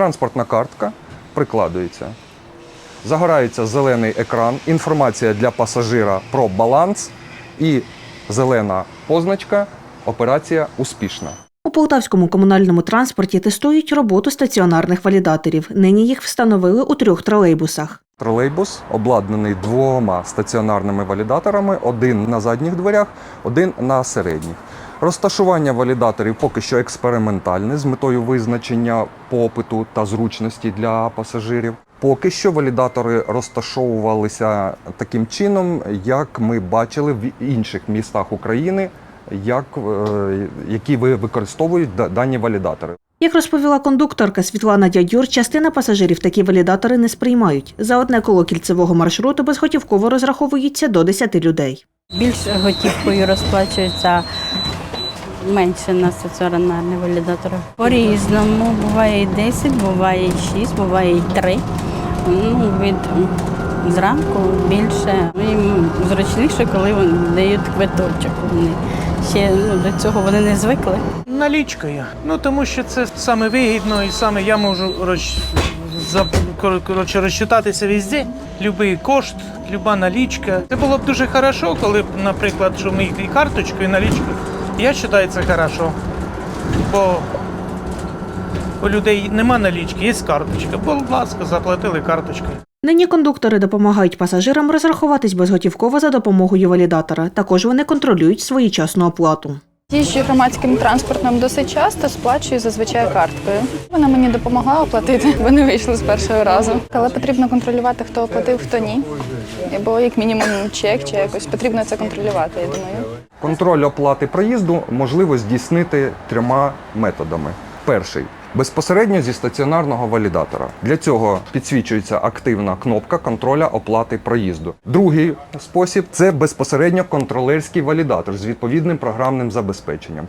Транспортна картка прикладується. Загорається зелений екран, інформація для пасажира про баланс і зелена позначка Операція успішна. У полтавському комунальному транспорті тестують роботу стаціонарних валідаторів. Нині їх встановили у трьох тролейбусах. Тролейбус обладнаний двома стаціонарними валідаторами: один на задніх дверях, один на середніх. Розташування валідаторів поки що експериментальне з метою визначення попиту та зручності для пасажирів. Поки що валідатори розташовувалися таким чином, як ми бачили в інших містах України, як, е, які ви- використовують да- дані валідатори. Як розповіла кондукторка Світлана Дядюр, частина пасажирів такі валідатори не сприймають. За одне коло кільцевого маршруту безготівково розраховуються до 10 людей. Більше готівкою розплачується менше на стаціонарний валідатор. По-різному. Буває і 10, буває і 6, буває і 3. Ну, від зранку більше. Їм зручніше, коли вони дають квиточок. Вони ще ну, до цього вони не звикли. Налічкою. Ну тому що це саме вигідно і саме я можу роз... за... коротше, розчитатися везде. Любий кошт, люба налічка. Це було б дуже хорошо, коли б, наприклад, що ми і карточку, і налічку. Я вважаю, це хорошо. Бо у людей нема налічки, є карточка. Будь ласка, заплатили карточкою. Нині кондуктори допомагають пасажирам розрахуватись безготівково за допомогою валідатора. Також вони контролюють своєчасну оплату. Їжджу громадським транспортом досить часто, сплачую зазвичай карткою. Вона мені допомогла оплатити, бо не вийшло з першого разу. Але потрібно контролювати, хто оплатив, хто ні. Або як мінімум чек чи якось потрібно це контролювати, я думаю. Контроль оплати проїзду можливо здійснити трьома методами. Перший безпосередньо зі стаціонарного валідатора. Для цього підсвічується активна кнопка контроля оплати проїзду. Другий спосіб це безпосередньо контролерський валідатор з відповідним програмним забезпеченням.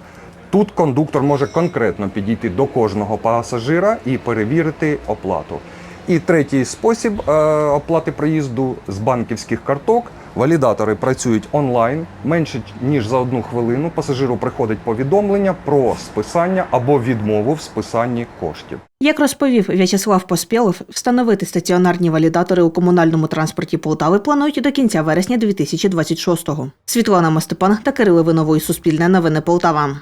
Тут кондуктор може конкретно підійти до кожного пасажира і перевірити оплату. І третій спосіб е, оплати проїзду з банківських карток. Валідатори працюють онлайн менше ніж за одну хвилину. Пасажиру приходить повідомлення про списання або відмову в списанні коштів. Як розповів В'ячеслав Поспєлов, встановити стаціонарні валідатори у комунальному транспорті Полтави планують до кінця вересня 2026-го. Світлана Мастепан та Кирило Винової Суспільне новини Полтава.